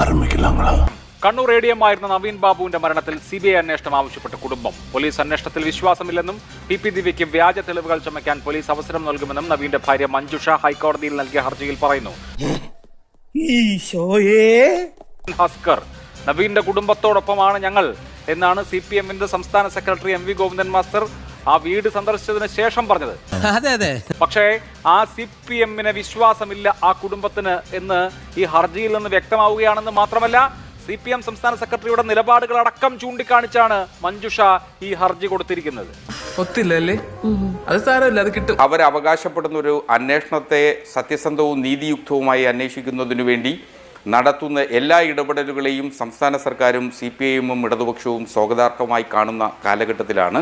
ആരംഭിക്കലാങ്ങളാ Kannur A D M ആയിരുന്ന നവീൻ ബാബുവിന്റെ മരണത്തിൽ സി ബി ഐ അന്വേഷണം ആവശ്യപ്പെട്ട കുടുംബം. പോലീസ് അന്വേഷണത്തിൽ വിശ്വാസമില്ലെന്നും പി പി ദിവ്യയ്ക്ക് വ്യാജ തെളിവുകൾ ചമയ്ക്കാൻ പോലീസ് അവസരം നൽകുമെന്നും നവീന്റെ ഭാര്യ മഞ്ജുഷ ഹൈക്കോടതിയിൽ നൽകിയ ഹർജിയിൽ പറയുന്നു. ഹസ്കർ നവീന്റെ കുടുംബത്തോടൊപ്പമാണ് ഞങ്ങൾ എന്നാണ് സി പി എമ്മിന്റെ സംസ്ഥാന secretary M V Govindan master ആ വീട് സന്ദർശിച്ചതിന് ശേഷം പറഞ്ഞത്. അതെ അതെ. പക്ഷേ ആ സി പി എമ്മിന് വിശ്വാസമില്ല ആ കുടുംബത്തിന് എന്ന് ഈ ഹർജിയിൽ നിന്ന് വ്യക്തമാവുകയാണെന്ന് മാത്രമല്ല സി പി എം സംസ്ഥാന സെക്രട്ടറിയുടെ നിലപാടുകൾ അടക്കം ചൂണ്ടിക്കാണിച്ചാണ് മഞ്ജുഷ ഈ ഹർജി കൊടുത്തിരിക്കുന്നത്. ഒത്തില്ലല്ലേ? അത് സാരമില്ല അത് കിട്ടും. അവർ അവകാശപ്പെടുന്ന ഒരു അന്വേഷണത്തെ സത്യസന്ധവും നീതിയുക്തവുമായി അന്വേഷിക്കുന്നതിനു വേണ്ടി നടത്തുന്ന എല്ലാ ഇടപെടലുകളെയും സംസ്ഥാന സർക്കാരും സി പി ഐ എമ്മും ഇടതുപക്ഷവും സ്വാഗതാർഹമായി കാണുന്ന കാലഘട്ടത്തിലാണ്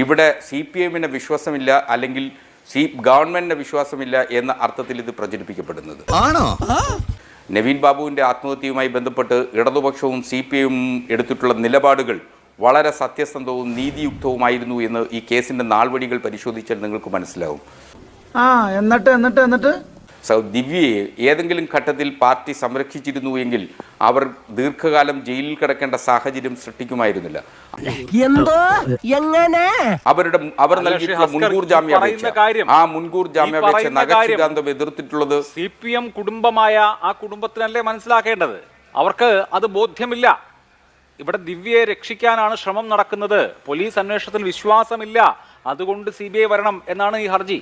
ഇവിടെ സി പി എമ്മിന് വിശ്വാസമില്ല അല്ലെങ്കിൽ സി ഗവൺമെന്റിന് വിശ്വാസമില്ല എന്ന അർത്ഥത്തിൽ ഇത് പ്രചരിപ്പിക്കപ്പെടുന്നത്. ആണോ? നവീൻ ബാബുവിന്റെ ആത്മഹത്യയുമായി ബന്ധപ്പെട്ട് ഇടതുപക്ഷവും സി പി എമ്മും എടുത്തിട്ടുള്ള നിലപാടുകൾ വളരെ സത്യസന്ധവും നീതിയുക്തവുമായിരുന്നു എന്ന് ഈ കേസിന്റെ നാൾവഴികൾ പരിശോധിച്ചാൽ നിങ്ങൾക്ക് മനസ്സിലാവും. ആ എന്നിട്ട് എന്നിട്ട് എന്നിട്ട്? ദിവ്യയെ ഏതെങ്കിലും ഘട്ടത്തിൽ പാർട്ടി സംരക്ഷിച്ചിരുന്നു എങ്കിൽ അവർ ദീർഘകാലം ജയിലിൽ കിടക്കേണ്ട സാഹചര്യം സൃഷ്ടിക്കുമായിരുന്നില്ല. എന്തോ? എങ്ങനെ? അവരുടെ അവർ നൽകിയിട്ടുള്ള മുൻകൂർ ജാമ്യാപേക്ഷ. ആ മുൻകൂർ ജാമ്യാപേക്ഷ നഗരസിദ്ധാന്തം എതിർത്തിട്ടുള്ളത് സി പി എം കുടുംബമായ ആ കുടുംബത്തിനല്ലേ മനസ്സിലാക്കേണ്ടത്? അവർക്ക് അത് ബോധ്യമില്ല. ഇവിടെ ദിവ്യയെ രക്ഷിക്കാനാണ് ശ്രമം നടക്കുന്നത്. പോലീസ് അന്വേഷണത്തിൽ വിശ്വാസമില്ല. അതുകൊണ്ട് സി ബി ഐ വരണം എന്നാണ് ഈ ഹർജി.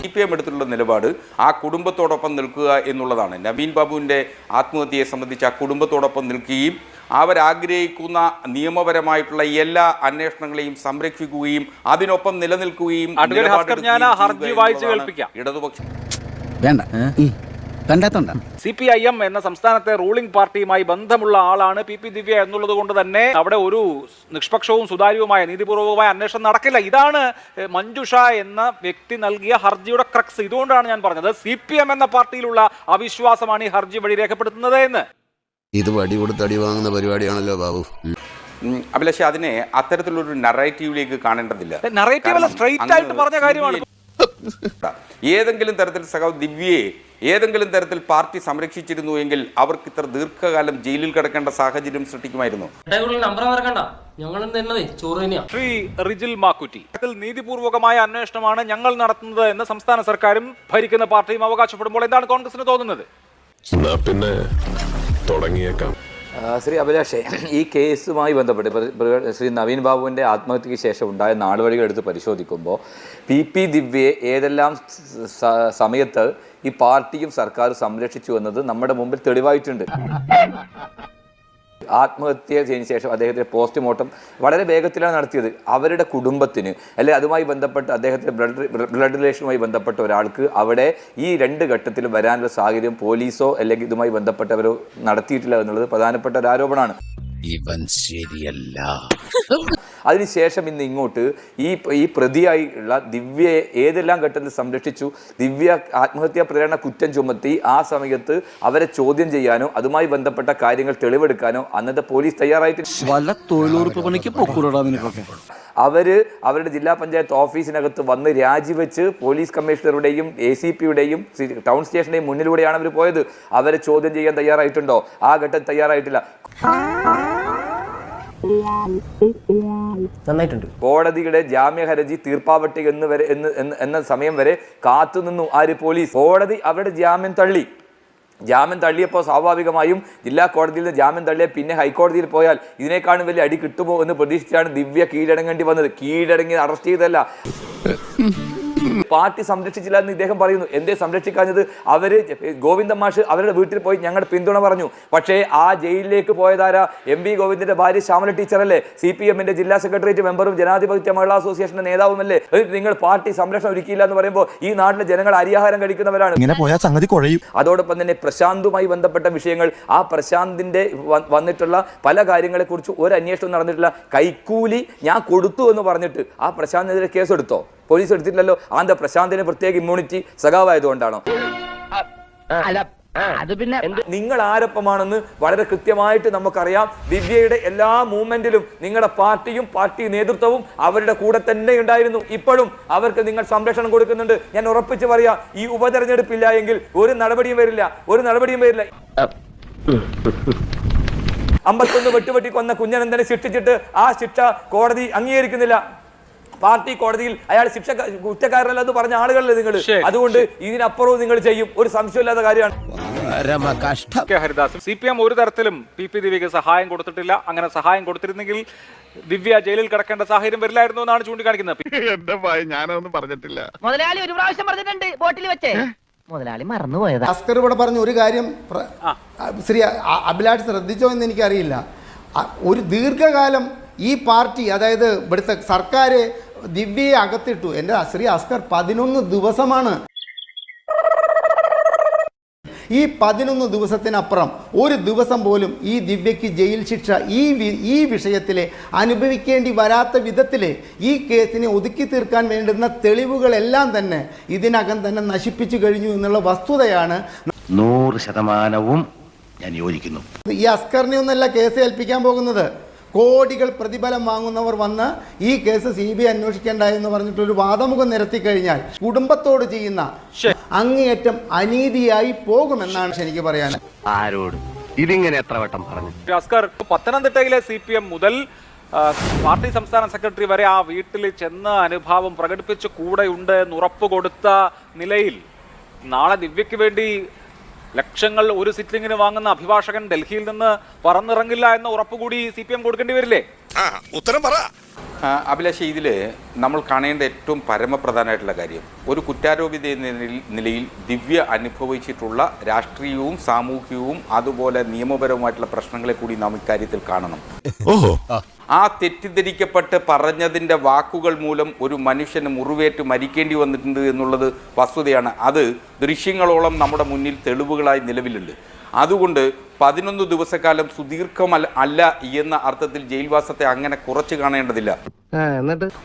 സി പി എം എടുത്തിട്ടുള്ള നിലപാട് ആ കുടുംബത്തോടൊപ്പം നിൽക്കുക എന്നുള്ളതാണ്. നവീൻ ബാബുവിന്റെ ആത്മഹത്യയെ സംബന്ധിച്ച് ആ കുടുംബത്തോടൊപ്പം നിൽക്കുകയും അവരാഗ്രഹിക്കുന്ന നിയമപരമായിട്ടുള്ള എല്ലാ അന്വേഷണങ്ങളെയും സംരക്ഷിക്കുകയും അതിനൊപ്പം നിലനിൽക്കുകയും ഇടതുപക്ഷം. വേണ്ട. സി പി ഐ എം എന്ന സംസ്ഥാനത്തെ റൂളിംഗ് പാർട്ടിയുമായി ബന്ധമുള്ള ആളാണ് പി പി ദിവ്യ എന്നുള്ളത് കൊണ്ട് തന്നെ അവിടെ ഒരു നിഷ്പക്ഷവും സുതാര്യവുമായ നീതിപൂർവകമായ അന്വേഷണം നടക്കില്ല. ഇതാണ് മഞ്ജുഷ എന്ന വ്യക്തി നൽകിയ ഹർജിയുടെ ക്രക്സ്. ഇതുകൊണ്ടാണ് ഞാൻ പറഞ്ഞത്. സി പി എം എന്ന പാർട്ടിയിലുള്ള അവിശ്വാസമാണ് ഈ ഹർജി വഴി രേഖപ്പെടുത്തുന്നത് എന്ന്. ഇത് വടി കൊടുത്ത് അടി വാങ്ങുന്ന പരിപാടിയാണല്ലോ ബാബു. അഭിലാഷ് അതിനെ അത്തരത്തിലൊരു നറേറ്റീവിലേക്ക് കാണേണ്ടതില്ല. നറേറ്റീവ് അല്ല സ്ട്രൈറ്റ് ആയിട്ട് പറഞ്ഞ കാര്യമാണ്. ഏതെങ്കിലും തരത്തിൽ സഖാവ് ദിവ്യയെ ഏതെങ്കിലും തരത്തിൽ പാർട്ടി സംരക്ഷിച്ചിരുന്നു എങ്കിൽ അവർക്ക് ഇത്ര ദീർഘകാലം ജയിലിൽ കിടക്കേണ്ട സാഹചര്യം സൃഷ്ടിക്കുമായിരുന്നു. ശ്രീ റിജിൽ മാക്കുറ്റി. നീതിപൂർവകമായ അന്വേഷണമാണ് ഞങ്ങൾ നടത്തുന്നത് എന്ന് സംസ്ഥാന സർക്കാരും ഭരിക്കുന്ന പാർട്ടിയും അവകാശപ്പെടുമ്പോൾ എന്താണ് കോൺഗ്രസിന് തോന്നുന്നത്? പിന്നെ തുടങ്ങിയേക്കാം. ശ്രീ അഭിലാഷേ ഈ കേസുമായി ബന്ധപ്പെട്ട് ശ്രീ നവീൻ ബാബുവിന്റെ ആത്മഹത്യയ്ക്ക് ശേഷം ഉണ്ടായ നാടുവഴികൾ എടുത്ത് പരിശോധിക്കുമ്പോൾ പി പി ദിവ്യയെ ഏതെല്ലാം സമയത്ത് ഈ പാർട്ടിയും സർക്കാർ സംരക്ഷിച്ചു എന്നത് നമ്മുടെ മുമ്പിൽ തെളിവായിട്ടുണ്ട്. ആത്മഹത്യ ചെയ്തതിനു ശേഷം അദ്ദേഹത്തിന്റെ പോസ്റ്റ്മോർട്ടം വളരെ വേഗത്തിലാണ് നടത്തിയത്. അവരുടെ കുടുംബത്തിന് അല്ലെ അതുമായി ബന്ധപ്പെട്ട് അദ്ദേഹത്തിന്റെ ബ്ലഡ് ബ്ലഡ് റിലേഷനുമായി ബന്ധപ്പെട്ട ഒരാൾക്ക് അവിടെ ഈ രണ്ട് ഘട്ടത്തിലും വരാനുള്ള സാഹചര്യം പോലീസോ അല്ലെങ്കിൽ ഇതുമായി ബന്ധപ്പെട്ടവരോ നടത്തിയിട്ടില്ല എന്നുള്ളത് പ്രധാനപ്പെട്ട ഒരു ആരോപണമാണ്. ഇവൻ ശരിയല്ല. അതിനുശേഷം ഇന്ന് ഇങ്ങോട്ട് ഈ ഈ പ്രതിയായി ഉള്ള ദിവ്യയെ ഏതെല്ലാം ഘട്ടത്തിൽ സംരക്ഷിച്ചു? ദിവ്യ ആത്മഹത്യാ പ്രേരണ കുറ്റം ചുമത്തി ആ സമയത്ത് അവരെ ചോദ്യം ചെയ്യാനോ അതുമായി ബന്ധപ്പെട്ട കാര്യങ്ങൾ തെളിവെടുക്കാനോ അന്നത്തെ പോലീസ് തയ്യാറായിട്ട് വല്ല തൊഴിലുറപ്പ് പണിക്ക് പൊക്കൂടാ അവർ അവരുടെ ജില്ലാ പഞ്ചായത്ത് ഓഫീസിനകത്ത് വന്ന് രാജിവെച്ച് പോലീസ് കമ്മീഷണറുടെയും എ സി പിയുടെയും ടൗൺ സ്റ്റേഷന്റെയും മുന്നിലൂടെയാണ് അവർ പോയത്. അവരെ ചോദ്യം ചെയ്യാൻ തയ്യാറായിട്ടുണ്ടോ? ആ ഘട്ടം തയ്യാറായിട്ടില്ല. നന്നായിട്ടുണ്ട്. കോടതിയുടെ ജാമ്യ ഹർജി തീർപ്പാവട്ടെ എന്ന് വരെ എന്ന് എന്ന് എന്ന സമയം വരെ കാത്തുനിന്നു ആര് പോലീസ്? കോടതി അവരുടെ ജാമ്യം തള്ളി. ജാമ്യം തള്ളിയപ്പോൾ സ്വാഭാവികമായും ജില്ലാ കോടതിയിൽ നിന്ന് ജാമ്യം തള്ളിയ പിന്നെ ഹൈക്കോടതിയിൽ പോയാൽ ഇതിനേക്കാളും വലിയ അടി കിട്ടുമോ എന്ന് പ്രതീക്ഷിച്ചാണ് ദിവ്യ കീഴടങ്ങേണ്ടി വന്നത്. കീഴടങ്ങി അറസ്റ്റ് ചെയ്തല്ല പാർട്ടി സംരക്ഷിച്ചില്ല എന്ന് ഇദ്ദേഹം പറയുന്നു. എന്തേ സംരക്ഷിക്കാഞ്ഞത്? അവർ ഗോവിന്ദ മാഷ് അവരുടെ വീട്ടിൽ പോയി ഞങ്ങളുടെ പിന്തുണ പറഞ്ഞു. പക്ഷേ ആ ജയിലിലേക്ക് പോയതാര? എം വി ഗോവിന്ദന്റെ ഭാര്യ ശ്യാമല ടീച്ചറല്ലേ? സി പി എമ്മിന്റെ ജില്ലാ സെക്രട്ടേറിയറ്റ് മെമ്പറും ജനാധിപത്യ മഹിളാ അസോസിയേഷന്റെ നേതാവുമല്ലേ? നിങ്ങൾ പാർട്ടി സംരക്ഷണം ഒരുക്കിയില്ല എന്ന് പറയുമ്പോൾ ഈ നാട്ടിലെ ജനങ്ങൾ അരിയാഹാരം കഴിക്കുന്നവരാണ്. ഇങ്ങനെ പോയാൽ സംഗതി കുഴയും. അതോടൊപ്പം തന്നെ പ്രശാന്തുമായി ബന്ധപ്പെട്ട വിഷയങ്ങൾ. ആ പ്രശാന്തിന്റെ വന്നിട്ടുള്ള പല കാര്യങ്ങളെക്കുറിച്ച് ഒരു അന്വേഷണം നടന്നിട്ടില്ല. കൈക്കൂലി ഞാൻ കൊടുത്തു എന്ന് പറഞ്ഞിട്ട് ആ പ്രശാന്തിനെതിരെ കേസെടുത്തോ? പോലീസ് എടുത്തിട്ടില്ലല്ലോ. ആന്താ പ്രശാന്തിന് പ്രത്യേക ഇമ്മ്യൂണിറ്റി സഖാവായതുകൊണ്ടാണോ? അത് പിന്നെ നിങ്ങൾ ആരൊപ്പമാണെന്ന് വളരെ കൃത്യമായിട്ട് നമുക്കറിയാം. ദിവ്യയുടെ എല്ലാ മൂവ്മെന്റിലും നിങ്ങളുടെ പാർട്ടിയും പാർട്ടി നേതൃത്വവും അവരുടെ കൂടെ തന്നെ ഉണ്ടായിരുന്നു. ഇപ്പോഴും അവർക്ക് നിങ്ങൾ സംരക്ഷണം കൊടുക്കുന്നുണ്ട്. ഞാൻ ഉറപ്പിച്ച് പറയാം ഈ ഉപതെരഞ്ഞെടുപ്പില്ല എങ്കിൽ ഒരു നടപടിയും വരില്ല. ഒരു നടപടിയും വരില്ല. അമ്പത്തൊന്ന് വെട്ടുവെട്ടി കൊന്ന കുഞ്ഞനന്ദനെ ശിക്ഷിച്ചിട്ട് ആ ശിക്ഷ കോടതി അംഗീകരിക്കുന്നില്ല. പാർട്ടി കോടതിയിൽ അയാൾ ശിക്ഷ കുറ്റക്കാരനല്ല എന്ന് പറഞ്ഞ ആളുകളല്ലേ നിങ്ങൾ? അതുകൊണ്ട് ഇതിനപ്പുറവും നിങ്ങൾ ചെയ്യും. ഒരു സംശയമില്ലാത്ത കാര്യമാണ്. ഹരിദാസും സി പി എം ഒരു തരത്തിലും പി പി ദിവ്യക്ക് സഹായം കൊടുത്തിട്ടില്ല. അങ്ങനെ സഹായം കൊടുത്തിരുന്നെങ്കിൽ ദിവ്യ ജയിലിൽ കിടക്കേണ്ട സാഹചര്യം വരില്ലായിരുന്നു എന്നാണ് ചൂണ്ടിക്കാണിക്കുന്നത്. എന്റെ ഭയ ഞാനൊന്നും പറഞ്ഞിട്ടില്ല. മുതലാളി ഒരു പ്രാവശ്യം പറഞ്ഞിട്ടുണ്ട് ബോട്ടിൽ വെച്ചേ. മുതലാളി മറന്നുപോയതാ. അസ്കർ ഇവിടെ പറഞ്ഞ ഒരു കാര്യം ശ്രീ അഭിലാഷ് ശ്രദ്ധിച്ചോ എന്ന് എനിക്കറിയില്ല. ഒരു ദീർഘകാലം ഈ പാർട്ടി അതായത് ഇവിടുത്തെ സർക്കാർ ദിവ്യയെ അകത്തിട്ടു. എന്റെ ശ്രീ അസ്കർ പതിനൊന്ന് ദിവസമാണ്. ഈ പതിനൊന്ന് ദിവസത്തിനപ്പുറം ഒരു ദിവസം പോലും ഈ ദിവ്യയ്ക്ക് ജയിൽ ശിക്ഷ ഈ ഈ വിഷയത്തിലെ അനുഭവിക്കേണ്ടി വരാത്ത വിധത്തിലെ ഈ കേസിനെ ഒതുക്കി തീർക്കാൻ വേണ്ടുന്ന തെളിവുകളെല്ലാം തന്നെ ഇതിനകം തന്നെ നശിപ്പിച്ചു കഴിഞ്ഞു എന്നുള്ള വസ്തുതയാണ് നൂറ് ശതമാനവും ഞാൻ യോജിക്കുന്നു. ഈ അസ്കറിനെ ഒന്നല്ല കേസ് ഏൽപ്പിക്കാൻ പോകുന്നത്. കോടികൾ പ്രതിഫലം വാങ്ങുന്നവർ വന്ന് ഈ കേസ് സി ബി ഐ അന്വേഷിക്കേണ്ട എന്ന് പറഞ്ഞിട്ട് ഒരു വാദമുഖം നിരത്തി കഴിഞ്ഞാൽ കുടുംബത്തോട് ചെയ്യുന്ന അങ്ങേയറ്റം അനീതിയായി പോകുമെന്നാണ് എനിക്ക് പറയാൻ. ആരോട്? ഇതിങ്ങനെ എത്ര വട്ടം പറഞ്ഞു? അസ്കർ പത്തനംതിട്ടയിലെ സി പി എം മുതൽ പാർട്ടി സംസ്ഥാന സെക്രട്ടറി വരെ ആ വീട്ടിൽ ചെന്ന് അനുഭാവം പ്രകടിപ്പിച്ച് കൂടെയുണ്ട് എന്ന് ഉറപ്പ് കൊടുത്ത നിലയിൽ നാളെ ദിവ്യക്ക് വേണ്ടി ലക്ഷങ്ങൾ ഒരു സിറ്റിംഗിന് വാങ്ങുന്ന അഭിഭാഷകൻ ഡൽഹിയിൽ നിന്ന് പറന്നിറങ്ങില്ല എന്ന ഉറപ്പ് കൂടി സി പി എം കൊടുക്കേണ്ടി വരില്ലേ? ഉത്തരം പറ. അഭിലാഷ് ഇതിൽ നമ്മൾ കാണേണ്ട ഏറ്റവും പരമപ്രധാനമായിട്ടുള്ള കാര്യം ഒരു കുറ്റാരോപിത നിലയിൽ- നിലയിൽ ദിവ്യ അനുഭവിച്ചിട്ടുള്ള രാഷ്ട്രീയവും സാമൂഹികവും അതുപോലെ നിയമപരവുമായിട്ടുള്ള പ്രശ്നങ്ങളെ കൂടി നാം ഇക്കാര്യത്തിൽ കാണണം. ഓഹോ. ആ തെറ്റിദ്ധരിക്കപ്പെട്ട് പറഞ്ഞതിന്റെ വാക്കുകൾ മൂലം ഒരു മനുഷ്യന് മുറിവേറ്റ് മരിക്കേണ്ടി വന്നിട്ടുണ്ട് എന്നുള്ളത് വസ്തുതയാണ്. അത് ദൃശ്യങ്ങളോളം നമ്മുടെ മുന്നിൽ തെളിവുകളായി നിലവിലുണ്ട്. അതുകൊണ്ട് പതിനൊന്ന് ദിവസക്കാലം സുദീർഘമല്ല അല്ല എന്ന അർത്ഥത്തിൽ ജയിൽവാസത്തെ അങ്ങനെ കുറച്ച് കാണേണ്ടതില്ല.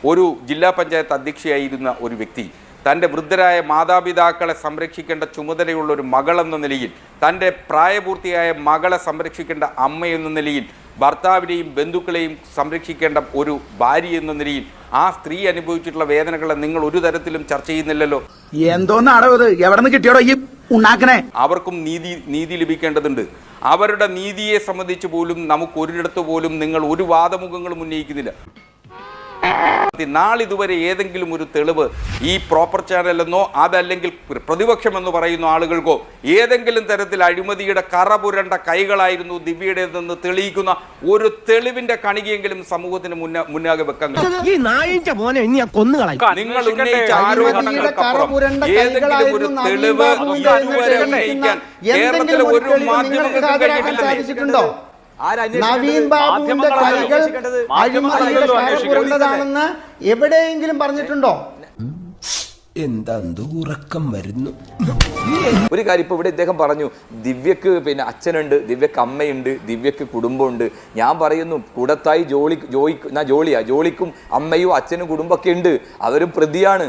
ഒരു ജില്ലാ പഞ്ചായത്ത് അധ്യക്ഷയായിരുന്ന ഒരു വ്യക്തി തന്റെ വൃദ്ധരായ മാതാപിതാക്കളെ സംരക്ഷിക്കേണ്ട ചുമതലയുള്ള ഒരു മകളെന്ന നിലയിൽ തന്റെ പ്രായപൂർത്തിയായ മകളെ സംരക്ഷിക്കേണ്ട അമ്മയെന്ന നിലയിൽ ഭർത്താവിനെയും ബന്ധുക്കളെയും സംരക്ഷിക്കേണ്ട ഒരു ഭാര്യ എന്ന നിലയിൽ ആ സ്ത്രീ അനുഭവിച്ചിട്ടുള്ള വേദനകളെ നിങ്ങൾ ഒരു തരത്തിലും ചർച്ച ചെയ്യുന്നില്ലല്ലോ. എന്തോന്നാണോ ഇത് എവിടെ നിന്ന് കിട്ടിയോടോ ഈ ഉണ്ടാക്കണേ അവർക്കും നീതി നീതി ലഭിക്കേണ്ടതുണ്ട്. അവരുടെ നീതിയെ സംബന്ധിച്ച് പോലും നമുക്ക് ഒരിടത്ത് പോലും നിങ്ങൾ ഒരു വാദമുഖങ്ങളും ഉന്നയിക്കുന്നില്ല. നാളിതുവരെ ഏതെങ്കിലും ഒരു തെളിവ് ഈ പ്രോപ്പർ ചാനലെന്നോ അതല്ലെങ്കിൽ പ്ര- പ്രതിപക്ഷം എന്ന് പറയുന്ന ആളുകൾക്കോ ഏതെങ്കിലും തരത്തിൽ അഴിമതിയുടെ കറ പുരണ്ട കൈകളായിരുന്നു ദിവ്യയുടേതെന്ന് തെളിയിക്കുന്ന ഒരു തെളിവിന്റെ കണികയെങ്കിലും സമൂഹത്തിന് മുന്ന മുന്നാകെ വെക്കാൻ നിങ്ങൾ. ഉന്നയിച്ച ആരോപണങ്ങൾക്കപ്പുറം ഏതെങ്കിലും ഒരു കൈകളായിരുന്നു തെളിവ് ഇതുവരെ ഉന്നയിക്കാൻ കേരളത്തിലെ ഒരു മാധ്യമങ്ങൾക്കും ആരന്വേഷിക്കേണ്ടത്? നവീൻ ബാബുവിന്റെ കൈകൾ. അഴിമതിയുടെ എവിടെയെങ്കിലും പറഞ്ഞിട്ടുണ്ടോ? എന്താ ഉറക്കം വരുന്നു? ഒരു കാര്യം ഇപ്പൊ ഇവിടെ ഇദ്ദേഹം പറഞ്ഞു ദിവ്യക്ക് പിന്നെ അച്ഛനുണ്ട് ദിവ്യക്ക് അമ്മയുണ്ട് ദിവ്യക്ക് കുടുംബമുണ്ട്. ഞാൻ പറയുന്നു കൂടത്തായി ജോളി ജോയി ജോളിയാ ജോളിക്കും അമ്മയും അച്ഛനും കുടുംബമൊക്കെ ഉണ്ട്. അവരും പ്രതിയാണ്.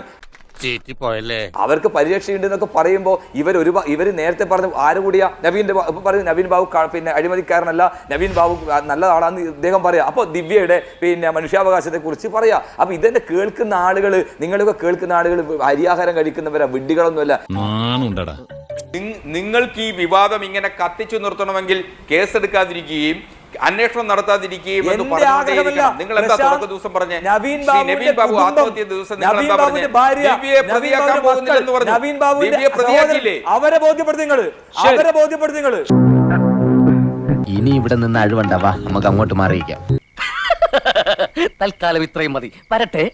അവർക്ക് പരിരക്ഷയുണ്ട് എന്നൊക്കെ പറയുമ്പോൾ ഇവർ ഒരു ഇവർ നേരത്തെ പറഞ്ഞു ആര് കൂടിയാ? നവീന്റെ പറഞ്ഞു നവീൻ ബാബു പിന്നെ അഴിമതിക്കാരനല്ല നവീൻ ബാബു നല്ല ആളാന്ന് ഇദ്ദേഹം പറയാം. അപ്പോൾ ദിവ്യയുടെ പിന്നെ മനുഷ്യാവകാശത്തെ കുറിച്ച് പറയാ. അപ്പൊ ഇതെന്നെ കേൾക്കുന്ന ആളുകൾ നിങ്ങളൊക്കെ കേൾക്കുന്ന ആളുകൾ അരിയാഹാരം കഴിക്കുന്നവരാ വിഡ്ഢികളൊന്നുമല്ല. നിങ്- നിങ്ങൾക്ക് ഈ വിവാദം ഇങ്ങനെ കത്തിച്ചു നിർത്തണമെങ്കിൽ കേസെടുക്കാതിരിക്കുകയും അന്വേഷണം നടത്താതിരിക്കുകയും എന്ന് പറഞ്ഞുകൊണ്ടേയിരിക്കണം. നിങ്ങൾ എന്താ തുടക്ക ദിവസം പറഞ്ഞ? നവീൻ ബാബു ആത്മഹത്യ ദിവസം നിങ്ങൾ എന്താ പറഞ്ഞ? ബാബുവിന്റെ ഭാര്യ, ദിവ്യയെ പ്രതിയാക്കാൻ പോകുന്നില്ലെന്ന് പറഞ്ഞു. നവീൻ ബാബുവിന്റെ ദിവ്യയെ പ്രതിയാക്കിയില്ലേ സഹോദരൻ, അവരെ ബോധ്യപ്പെടുത്തിങ്ങൾ അവരെ ബോധ്യപ്പെടുത്തിങ്ങൾ ഇനി ഇവിടെ നിന്ന് അഴിവണ്ടാവാ നമുക്ക് അങ്ങോട്ട് മാറിയിക്കാം തൽക്കാലം ഇത്രയും മതി. വരട്ടെ.